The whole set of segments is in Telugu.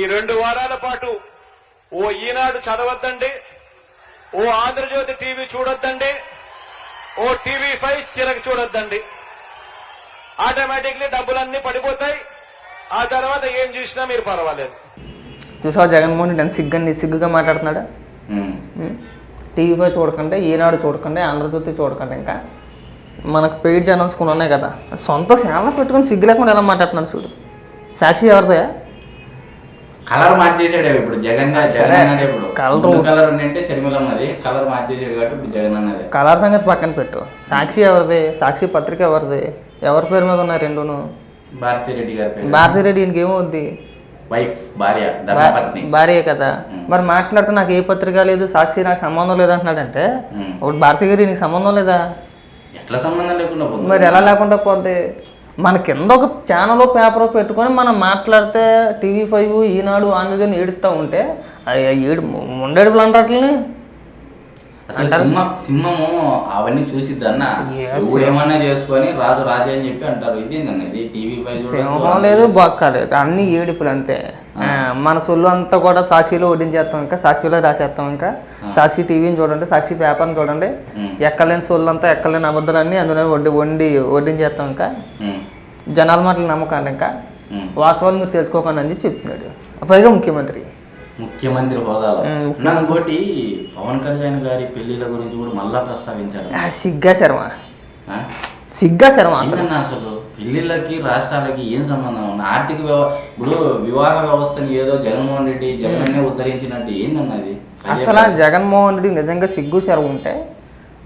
ఈ రెండు వారాల పాటు ఓ ఈనాడు చదవద్దండి ఓ ఆంధ్రజ్యోతి టీవీ చూడొద్దండి ఓ టీవీ ఫైవ్ తిరగ చూడొద్దండి. ఆటోమేటిక్లీ డబ్బులన్నీ పడిపోతాయి. ఆ తర్వాత ఏం చూసినా మీరు పర్వాలేదు. చూసావా జగన్మోహన్ రెడ్డి ఎంత సిగ్గా నిస్సిగ్గుగా మాట్లాడుతున్నాడా. టీవీ ఫైవ్ చూడకండి ఈనాడు చూడకండి ఆంధ్రజ్యోతి చూడకండి ఇంకా. మనకు పెయిడ్ ఛానల్స్ కొన్ని ఉన్నాయి కదా సొంత ఛానల్ పెట్టుకొని సిగ్గు లేకుండా ఎలా మాట్లాడుతున్నారు చూడు. సాక్షి ఎవరిదయా కలర్ మార్చేసాడు ఇప్పుడు. జగన్ ఇప్పుడు. కలర్ కలర్ ఉంటే శర్మిలమ్మది కలర్ మార్చేసాడు కాబట్టి ఇప్పుడు జగన్ అన్నది. కలర్ సంగతి పక్కన పెట్టు. సాక్షి ఎవరిది? సాక్షి పత్రిక ఎవరిది? ఎవరి పేరు మీద ఉన్నాయి రెండును? భారతీ రెడ్డి గారి భారతీ రెడ్డి ఈయనకి ఏమవుద్ది? వైఫ్ భార్య భార్య కదా. మరి మాట్లాడితే నాకు ఏ పత్రిక లేదు సాక్షి నాకు సంబంధం లేదు అంటున్నాడంటే. ఒకటి భారతీ గారి నీకు సంబంధం లేదా? ఎట్లా సంబంధం లేకుండా? మరి ఎలా లేకుండా పోద్ది? మన కింద ఒక ఛానల్ పేపర్ పెట్టుకొని మనం మాట్లాడితే టీవీ ఫైవ్ ఈనాడు ఆంధ్రజ్యోతి ఏడుస్తూ ఉంటే ఏడు ఉండేడుపులు అంటాట్లని సింహం సింహము అవన్నీ చూసిద్ది అన్న. Yes. ఎవడేమన్నా చేసుకొని రాజు రాజే అని చెప్పి అంటారు. ఇది? టీవీ ఫైవ్ సింహం లేదు బొక్క లేదు అన్ని ఏడుపులు అంతే. మన సొల్లు అంతా కూడా సాక్షిలో వడ్డించేస్తాం ఇంకా సాక్షిలో రాసేస్తాం ఇంకా. సాక్షి టీవీని చూడండి సాక్షి పేపర్ని చూడండి. ఎక్కలేని సొల్లు అంతా ఎక్కలేని అబద్ధాలన్నీ అందులో వడ్డీ వండి వడ్డించేస్తాం ఇంకా. జనాల మాటలు నమ్మకండి ఇంకా. వాస్తవాలు మీరు తెలుసుకోకండి అని చెప్పి చెప్తున్నాడు. పైగా ముఖ్యమంత్రి. ముఖ్యమంత్రి హోదాలో. ఇంకోటి పవన్ కళ్యాణ్ గారి పెళ్ళిళ్ళ గురించి కూడా మళ్ళా ప్రస్తావించారు. సిగ్గా శర్మ? సిగ్గా శర్మ అసలు? పెళ్ళిళ్ళకి రాష్ట్రాలకి ఏం సంబంధం ఉంది ఆర్థిక వ్యవ ఇప్పుడు వివాహ వ్యవస్థని ఏదో జగన్మోహన్ రెడ్డి జగన్ ఉద్ధరించినట్టు ఏందన్నది అసలు జగన్మోహన్ రెడ్డి నిజంగా సిగ్గు శరం ఉంటే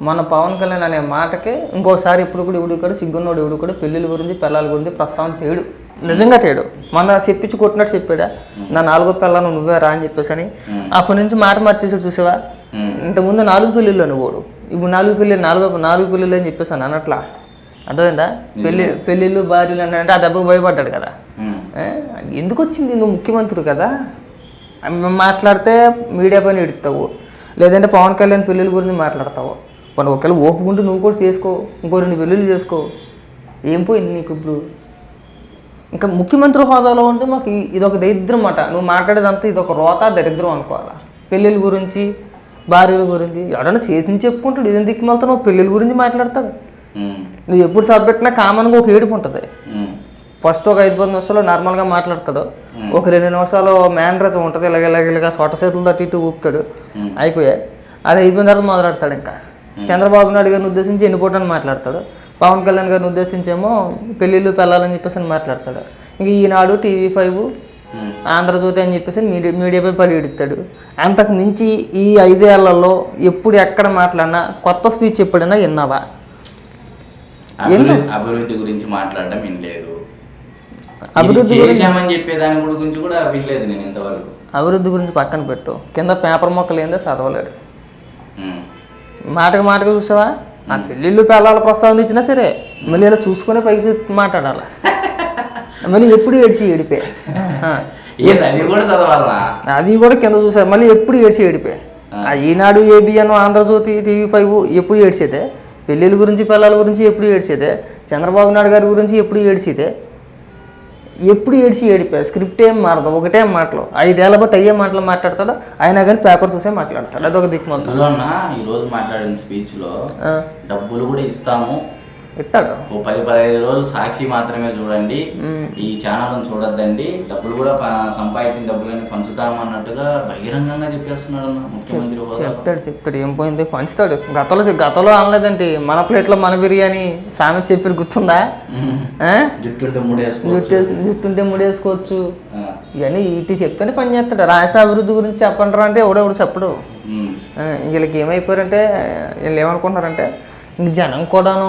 మన పవన్ కళ్యాణ్ అనే మాటకి ఇంకోసారి ఇప్పుడు కూడా ఇవిడు కూడా సిగ్గున్నోడు ఇవిడు కూడా పెళ్ళిళ్ళ గురించి పిల్లల గురించి ప్రస్తావన తేడు. నిజంగా తేడు. మన చెప్పించి కొట్టినట్టు చెప్పాడా? నా నాలుగో పిల్లను నువ్వే రా అని చెప్పేసి అని అప్పటి నుంచి మాట మార్చేసాడు చూసావా. ఇంతకుముందు నాలుగు పెళ్ళిళ్ళు నువ్వు ఇప్పుడు నాలుగు పెళ్ళి నాలుగు నాలుగు పెళ్ళిళ్ళు అని చెప్పేసాను అన్నట్లా. అర్థమైందా? పెళ్ళి పెళ్ళిళ్ళు భార్యలు అని అంటే ఆ దెబ్బకు భయపడ్డాడు కదా? ఎందుకు వచ్చింది నువ్వు ముఖ్యమంత్రి కదా? మాట్లాడితే మీడియా పైన ఎడుతావు. లేదంటే పవన్ కళ్యాణ్ పెళ్ళిళ్ళ గురించి మాట్లాడతావు. మనం ఒకవేళ ఓపుకుంటూ నువ్వు కూడా చేసుకో. ఇంకో రెండు పెళ్ళిళ్ళు చేసుకో. ఏం పోయింది నీకు ఇప్పుడు? ఇంకా ముఖ్యమంత్రి హోదాలో ఉంటే మాకు ఇ- ఇదొక దరిద్రం అన్నమాట నువ్వు మాట్లాడేదంతా ఇదొక రోత దరిద్రం అనుకోవాలా? పెళ్ళిళ్ళ గురించి భార్యల గురించి ఎవడన్నా చేతిని చెప్పుకుంటాడు ఇదేం దిక్కుమలతో నువ్వు పెళ్ళిళ్ళ గురించి మాట్లాడతాడు. నువ్వు ఎప్పుడు సబ్బెట్టినా కామన్గా ఒక ఏడుపు ఉంటుంది. ఫస్ట్ ఒక ఐదు పది నిమిషాలు నార్మల్గా మాట్లాడతాడు. ఒక రెండు నిమిషాలు మేనరజం ఉంటుంది. ఇలాగ ఇలాగ ఇలాగ సొట్ట చేతులు తట్టి ఇటు ఊపుతాడు. అయిపోయాయి అది అయిపోయిన తర్వాత మొదలెడతాడు ఇంకా. చంద్రబాబు నాయుడు గారిని ఉద్దేశించి ఎన్నిపోటని మాట్లాడతాడు? పవన్ కళ్యాణ్ గారిని ఉద్దేశించేమో పెళ్ళిళ్ళు పెళ్ళాలని చెప్పేసి అని మాట్లాడతాడు. ఇంక ఈనాడు టీవీ ఫైవ్. ఆంధ్రజ్యోతి అని చెప్పేసి మీడియా మీడియాపై పరిగెడతాడు అంతకు మించి ఈ ఐదేళ్ళలో ఎప్పుడు ఎక్కడ మాట్లాడినా కొత్త స్పీచ్ ఎప్పుడైనా విన్నావా? అభివృద్ధి గురించి మాట్లాడడం ఏం లేదు అభివృద్ధి గురించి- చేశామని కూడా గురించి కూడా వినలేదు నేను ఇంతవరకు. అభివృద్ధి గురించి పక్కన పెట్టు. కింద పేపర్ మొక్కలు ఏందో చదవలేడు. మాటకు మాటకు చూసావా? ఆ పెళ్ళిళ్ళు పిల్లల ప్రస్తావన ఇచ్చినా సరే మళ్ళీ ఇలా చూసుకునే పైకి మాట్లాడాలి? మళ్ళీ ఎప్పుడు ఏడిచి ఏడిపే? అది కూడా చదవాలా అది కూడా కింద చూసా మళ్ళీ ఎప్పుడు ఏడిచి ఏడిపే? Eenadu ABN Andhrajyothi TV five ఎప్పుడు ఏడ్చేదే? పెళ్ళిళ్ళ గురించి పిల్లల గురించి ఎప్పుడు ఏడ్చేదే. చంద్రబాబు నాయుడు గారి గురించి ఎప్పుడు ఏడ్చేదే. ఎప్పుడు ఏడ్చి ఏడిపా స్క్రిప్ట్ ఏం మారదు. ఒకటే మాటలు. ఐదేళ్ళ బట్టి అయ్యే మాటలు మాట్లాడతాడు. అయినా కానీ పేపర్ చూసే మాట్లాడతాడు. అదొక దిక్కుమంతా అందులోన ఈ రోజు మాట్లాడిన స్పీచ్లో డబ్బులు కూడా ఇస్తాము. ఇస్తాడు ఓ పది పదహైదు రోజులు సాక్షి మాత్రమే చూడండి. ఈ ఛానల్ చూడొద్దండి. డబ్బులు కూడా సంపాదించిన డబ్బులని పంచుతాము అన్నట్టుగా బహిరంగంగా చెప్పేస్తున్నాడు అన్న ముఖ్యమంత్రి. చెప్తాడు చెప్తాడు. ఏం పోయింది పంచుతాడు. గతంలో గతంలో అనలేదండి. మన ప్లేట్లో మన బిర్యానీ సామెత చెప్పి గుర్తుందా? జుట్టుంటే ముడేసుకోవచ్చు. జుట్టు జుట్టుంటే ముడేసుకోవచ్చు. ఇవన్నీ ఇటు చెప్తేనే పని చేస్తాడు. రాష్ట్ర అభివృద్ధి గురించి చెప్పంటారా అంటే ఎవడెవడు చెప్పడు. వీళ్ళకి ఏమైపోయారంటే వీళ్ళు ఏమనుకుంటున్నారంటే జనం కూడాను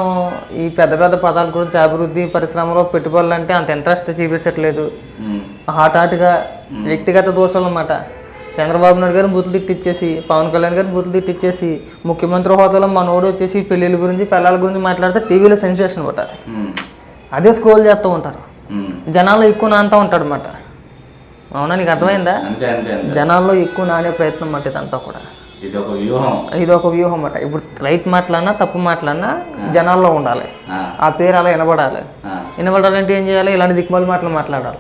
ఈ పెద్ద పెద్ద పదాల గురించి అభివృద్ధి పరిశ్రమలో పెట్టుబడులు అంటే అంత ఇంట్రెస్ట్ చూపించట్లేదు. ఉమ్. హాటాటుగా వ్యక్తిగత దోషాలు అన్నమాట చంద్రబాబు నాయుడు గారిని బూతులు తిట్టిచ్చేసి పవన్ కళ్యాణ్ గారిని బూతులు తిట్టిచ్చేసి ముఖ్యమంత్రి హోదాలో మనోడు వచ్చేసి పెళ్ళిళ్ళ గురించి పిల్లల గురించి మాట్లాడితే టీవీలో సెన్సేషన్ ఉమ్. అదే. స్క్రోల్ చేస్తూ ఉంటారు. ఉమ్. జనాల్లో ఎక్కువ నానుతూ ఉంటాడు అనమాట అవునా నీకు అర్థమైందా? జనాల్లో ఎక్కువ నానే ప్రయత్నం అన్నమాట ఇదంతా కూడా. ఇది ఒక వ్యూహం. ఇది ఒక వ్యూహం అన్నమాట ఇప్పుడు రైట్ మాట్లాడినా తప్పు మాట్లాడినా జనాల్లో ఉండాలి. ఆ. పేరు అలా వినబడాలి. వినబడాలంటే ఏం చేయాలి? ఇలాంటి దిక్కుమాలి మాటలు మాట్లాడాలి.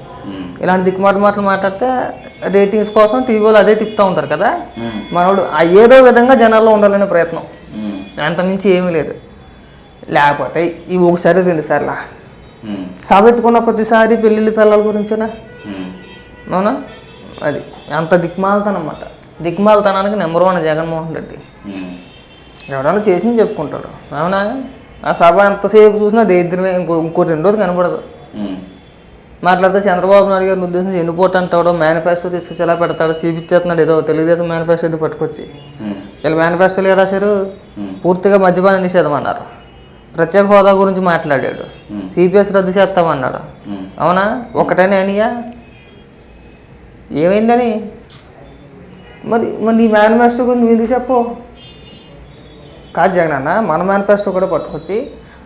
ఇలాంటి దిక్కుమాటు మాటలు మాట్లాడితే రేటింగ్స్ కోసం టీవీలో అదే తిప్పుతూ ఉంటారు కదా? మనోడు ఆ ఏదో విధంగా జనాల్లో ఉండాలనే ప్రయత్నం. అంత మించి ఏమీ లేదు. లేకపోతే ఇవి ఒకసారి రెండు సార్లు. పెట్టుకున్న ప్రతిసారి పెళ్ళిళ్ళ పిల్లల గురించేనా. అవునా? అది అంత దిక్మాలతనం దిక్మాలతనానికి నెంబర్ వన్ జగన్మోహన్ రెడ్డి. ఎవరైనా చేసింది చెప్పుకుంటాడు. అవునా ఆ సభ ఎంతసేపు చూసినా దరిద్రమే ఇంకో ఇంకో రెండు రోజులు కనపడదు ఉమ్, మాట్లాడితే చంద్రబాబు నాయుడు గారిని ఉద్దేశించి ఎన్నుపోటు అంటాడు మేనిఫెస్టో తీసుకొచ్చి ఎలా పెడతాడు చూపించేస్తున్నాడు ఏదో తెలుగుదేశం మేనిఫెస్టో ఇది పట్టుకొచ్చి. వీళ్ళు మేనిఫెస్టోలో ఏం రాశారు? పూర్తిగా మద్యపాన నిషేధం అన్నారు. ప్రత్యేక హోదా గురించి మాట్లాడాడు. సిపిఎస్ రద్దు చేస్తామన్నాడు. అవునా? ఒకటేనే అనియా? ఏమైందని? మరి మరి నీ మేనిఫెస్టో గురించి నువ్వు ఎందుకు చెప్పు కాదు జగన్ అన్న మన మేనిఫెస్టో కూడా పట్టుకొచ్చి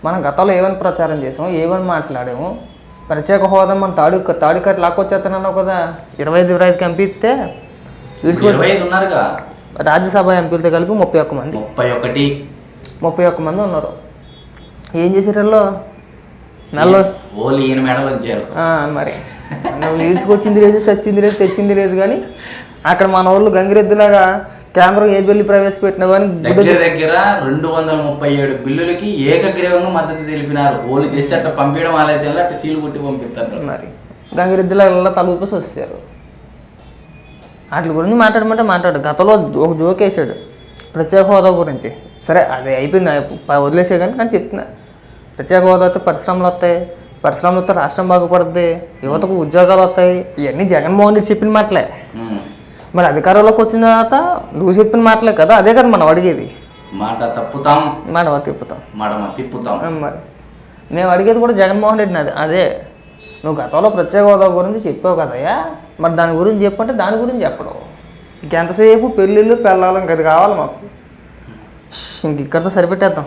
మనం గతంలో ఏమని ప్రచారం చేసాము ఏమని మాట్లాడాము. ప్రత్యేక హోదా మన తాడు తాడు కట్టు లాక్కొచ్చేస్తానన్నావు కదా. ఇరవై ఐదు ఇరవై ఐదుకి ఎంపీ ఇస్తే రాజ్యసభ ఎంపీలతో కలిపి ముప్పై ఒక్క మంది. ముప్పై ఒకటి. ముప్పై ఒక్క మంది ఉన్నారు. ఏం చేసారు వాళ్ళు నెలలో ఓన్లీ ఈయన మెడలు వచ్చారు ఆ, మరి. ఈడ్చుకొచ్చింది లేదు చచ్చింది లేదు తెచ్చింది లేదు కానీ అక్కడ మన వాళ్ళు గంగిరెద్దులాగా కేంద్రం ఏ బిల్లు ప్రవేశపెట్టినా కానీ గుడ్డ దగ్గర దగ్గర రెండు వందల ముప్పై ఏడు బిల్లులకి ఏకగ్రీవంగా మద్దతు తెలిపినారు. ఓన్లీ జస్ట్ అట్లా పంపించడం ఆలోచనలో అట్లా సీలు కొట్టి పంపిస్తారు. మరి గంగిరెద్దులా తలూపేసి వచ్చారు వాటి గురించి మాట్లాడమంటే మాట్లాడు. గతంలో ఒక జోక్ వేసాడు. ప్రత్యేక హోదా గురించి. సరే అది అయిపోయింది. వదిలేసే కానీ కానీ చెప్తున్నా. ప్రత్యేక హోదా అయితే పరిశ్రమలు వస్తాయి. పరిశ్రమలు వస్తే రాష్ట్రం బాగుపడుద్ది యువతకు ఉద్యోగాలు వస్తాయి. ఇవన్నీ జగన్మోహన్ రెడ్డి చెప్పిన మాటలే. మరి అధికారంలోకి వచ్చిన తర్వాత నువ్వు చెప్పిన మాటలే కదా అదే కదా మనం అడిగేది. మాట తప్పుతాం. మనం తిప్పుతాం? మడమ తిప్పుతాం. మరి. మేము అడిగేది కూడా జగన్మోహన్ రెడ్డిని అదే అదే. నువ్వు గతంలో ప్రత్యేక హోదా గురించి చెప్పావు కదయ్యా. మరి దాని గురించి చెప్పంటే దాని గురించి చెప్పడం. ఇంకెంతసేపు పెళ్ళిళ్ళు పెళ్ళాలి ఇంక అది కావాలి మాకు. ఇంక ఇక్కడితో సరిపెట్టేద్దాం.